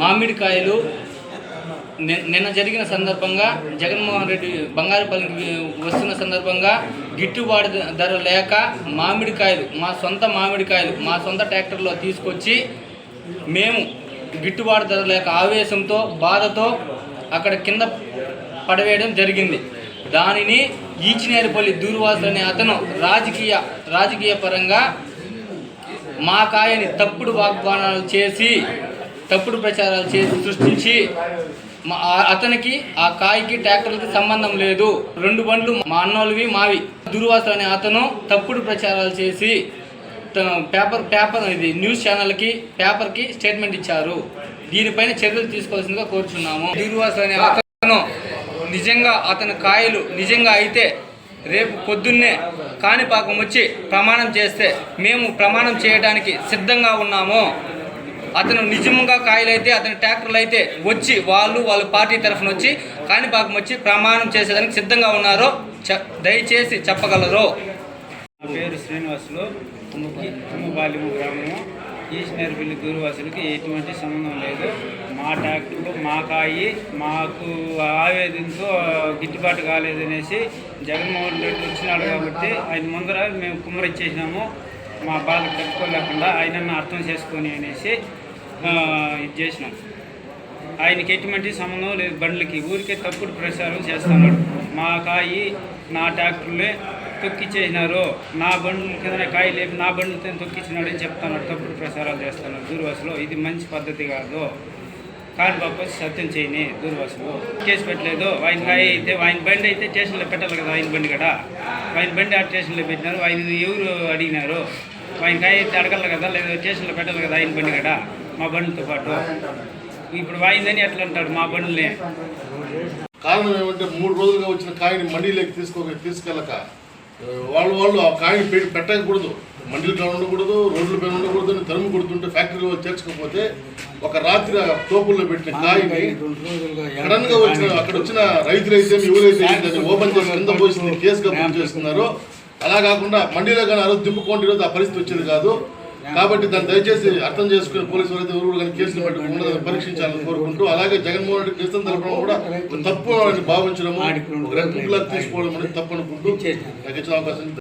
మామిడికాయలు ని- నిన్న జరిగిన సందర్భంగా జగన్మోహన్ రెడ్డి బంగారుపల్లికి వస్తున్న సందర్భంగా గిట్టుబాటు ధర లేక మామిడికాయలు మా సొంత మామిడికాయలు మా సొంత ట్రాక్టర్లో తీసుకొచ్చి మేము గిట్టుబాటు ధర లేక ఆవేశంతో బాధతో అక్కడ కింద పడవేయడం జరిగింది. దానిని ఈచినేరుపల్లి దూర్వాసులు అనే అతను రాజకీయ రాజకీయ పరంగా మా కాయని తప్పుడు వాగ్దానాలు చేసి తప్పుడు ప్రచారాలు చేసి సృష్టించి మా అతనికి ఆ కాయకి ట్రాక్టర్లకి సంబంధం లేదు. రెండు బండ్లు మా అన్నోళ్ళవి మావి. దుర్వాసులు అనే అతను తప్పుడు ప్రచారాలు చేసి తన పేపర్ పేపర్ ఇది న్యూస్ ఛానల్కి పేపర్కి స్టేట్మెంట్ ఇచ్చారు. దీనిపైన చర్యలు తీసుకోవాల్సిందిగా కోరుచున్నాము. దుర్వాసులు అనే అతను నిజంగా అతని కాయలు నిజంగా అయితే రేపు పొద్దున్నే కాణిపాకం వచ్చి ప్రమాణం చేస్తే మేము ప్రమాణం చేయడానికి సిద్ధంగా ఉన్నాము. అతను నిజంగా కాయలైతే అతని ట్రాక్టర్లు అయితే వచ్చి వాళ్ళు వాళ్ళ పార్టీ తరఫున వచ్చి కాణిపాకం వచ్చి ప్రమాణం చేసేదానికి సిద్ధంగా ఉన్నారో దయచేసి చెప్పగలరు? నా పేరు శ్రీనివాసులు. తుమ్మపాలెం గ్రామము. ఈశ్వరపల్లి దూరవాసులకి ఎటువంటి సంబంధం లేదు. మా ట్రాక్టర్లు మా కాయి మాకు ఆవేదనతో గిట్టుబాటు కాలేదనేసి జగన్మోహన్ రెడ్డి వచ్చినాడు కాబట్టి ఆయన ముందర మేము కుమ్మరిచ్చేసినాము మా బాధ కట్టుకోలేకుండా ఆయనను అర్థం చేసుకొని అనేసి ఇది చేసినాం. ఆయనకి ఎటువంటి సంబంధం లేదు. బండ్లకి ఊరికే తప్పుడు ప్రచారం చేస్తున్నాడు. మా కాయి నా ట్రాక్టర్లే తొక్కిచ్చేసినారు. నా బండ్ల కింద కాయి లేపి నా బండ్లతో తొక్కిచ్చినాడు అని చెప్తున్నాడు. తప్పుడు ప్రచారాలు చేస్తున్నాడు. దూర్వాసులో ఇది మంచి పద్ధతి కాదు. కాణిపాకు వచ్చి సత్యం చేయని దూర్వాసులు. కేసు పెట్టలేదు. ఆయన కాయ అయితే ఆయన బండి అయితే స్టేషన్లో పెట్టాలి కదా ఆయన బండి కదా ఆయన బండి ఆ స్టేషన్లో పెట్టినారు. ఆయన ఎవరు అడిగినారు? ఆయన కాయ అయితే అడగల కదా లేదా స్టేషన్లో పెట్టాలి కదా ఆయన బండి కదా మా బండితో పాటు. ఇప్పుడు వాయిందని ఎట్లా అంటాడు? మా బండ్లే కారణం ఏమంటే మూడు రోజులుగా వచ్చిన కాయని మండీలోకి తీసుకో తీసుకెళ్ళక వాళ్ళు వాళ్ళు ఆ కాయని పెట్టి పెట్టకూడదు. మండీల కాడ ఉండకూడదు రోడ్ల పైన ఉండకూడదు అని తరుము కొడుతుంటే ఫ్యాక్టరీలో వాళ్ళు చేర్చకపోతే ఒక రాత్రి ఆ తోపుల్లో పెట్టిన కాయని సడన్గా వచ్చిన అక్కడ వచ్చిన రైతులైతే ఎవరైతే ఓపెన్ చేసి కింద పోసి కేసుగా బుక్ చేస్తున్నారో అలా కాకుండా మండీలో కానీ ఆ రోజు దిప్పుకోండి ఈరోజు ఆ పరిస్థితి వచ్చేది కాదు. కాబట్టి దాన్ని దయచేసి అర్థం చేసుకుని పోలీసు వారైతే ఎవరు కూడా కానీ కేసులు పెట్టకుండా దాన్ని పరీక్షించాలని కోరుకుంటూ అలాగే జగన్మోహన్ రెడ్డి క్రితం తరపున కూడా తప్పు భావించడము లాగా తీసుకోవడం అనేది తప్పు అనుకుంటూ నాకు ఇచ్చిన అవకాశం